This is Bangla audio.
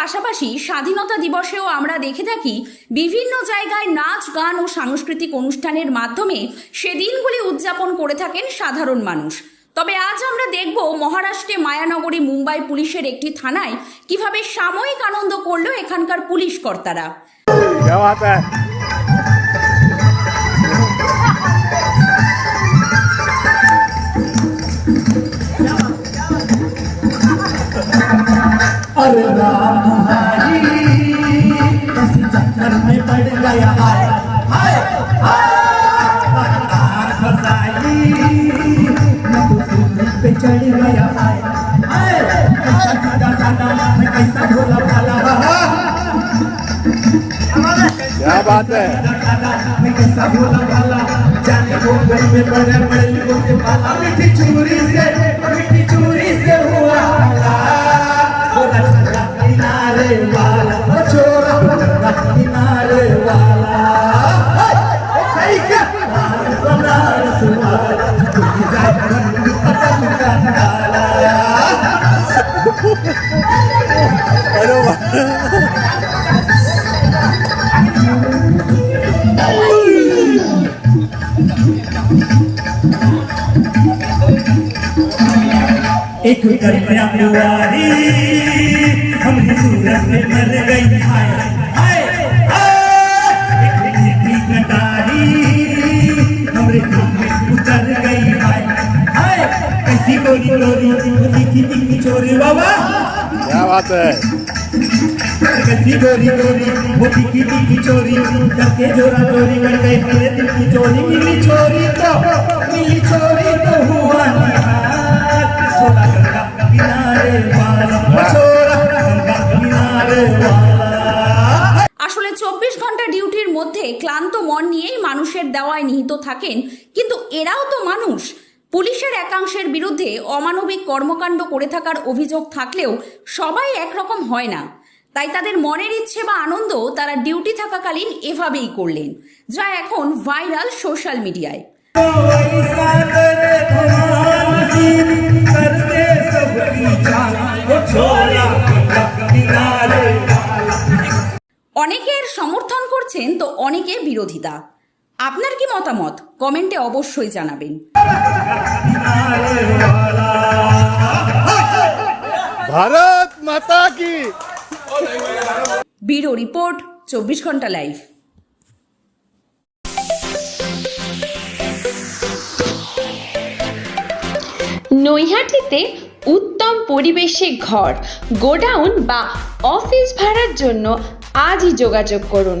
পাশাপাশি স্বাধীনতা দিবসেও আমরা দেখে থাকি বিভিন্ন জায়গায় নাচ, গান ও সাংস্কৃতিক অনুষ্ঠানের মাধ্যমে সেদিনগুলি উদযাপন করে থাকেন সাধারণ মানুষ। তবে আজ আমরা দেখব মহারাষ্ট্রে মায়ানগরী মুম্বাই পুলিশের একটি থানায় কীভাবে সাময়িক আনন্দ করল এখানকার পুলিশ কর্তারা। क्या बात है अरे राम हरी किसी चक्कर में पड़ गया हाय हाय पे चढ़ गया हाय सादा सादा मैं कैसा भोला भाला क्या बात है मैं कैसा भोला भाला जाने वो घर में बड़े बड़े लोगों से पाला मीठी चूरी से मीठी वाह एक कन्या कुंवारी हमने सूरत में मर गई। हाय हाय एक कटारी, हमरे दिल में उतर गई। हाय हाय। कैसी गोरी गोरी दिखी दिखी चोरी। बाबा क्या बात है कैसी गोरी गोरी वो दिखी दिखी चोरी करके जोरा चोरी कर गई मेरे दिल की चोरी मिली चोरी तो मिली चोरी तो हुआ निहार छोड़ा गंगा किनारे वाला छोड़ा गंगा किनारे वाला আসলে চব্বিশ ঘন্টা ডিউটির মধ্যে ক্লান্ত মন নিয়েই মানুষের দেওয়ায় নিহিত থাকেন কিন্তু এরাও তো মানুষ পুলিশের একাংশের বিরুদ্ধে অমানবিক কর্মকাণ্ড করে থাকার অভিযোগ থাকলেও সবাই একরকম হয় না। তাই তাদের মনের ইচ্ছে বা আনন্দ তারা ডিউটি থাকাকালীন এভাবেই করলেন, যা এখন ভাইরাল সোশ্যাল মিডিয়ায়। অনেকের সমর্থন করছেন তো অনেকে বিরোধিতা। আপনার কি মতামত? কমেন্টে অবশ্যই জানাবেন। ভারত মাতা কি? বিরো রিপোর্ট চব্বিশ ঘণ্টা লাইভ। নৈহাটিতে উত্তম পরিবেশে ঘর গোডাউন বা অফিস ভাড়ার জন্য আজই যোগাযোগ করুন।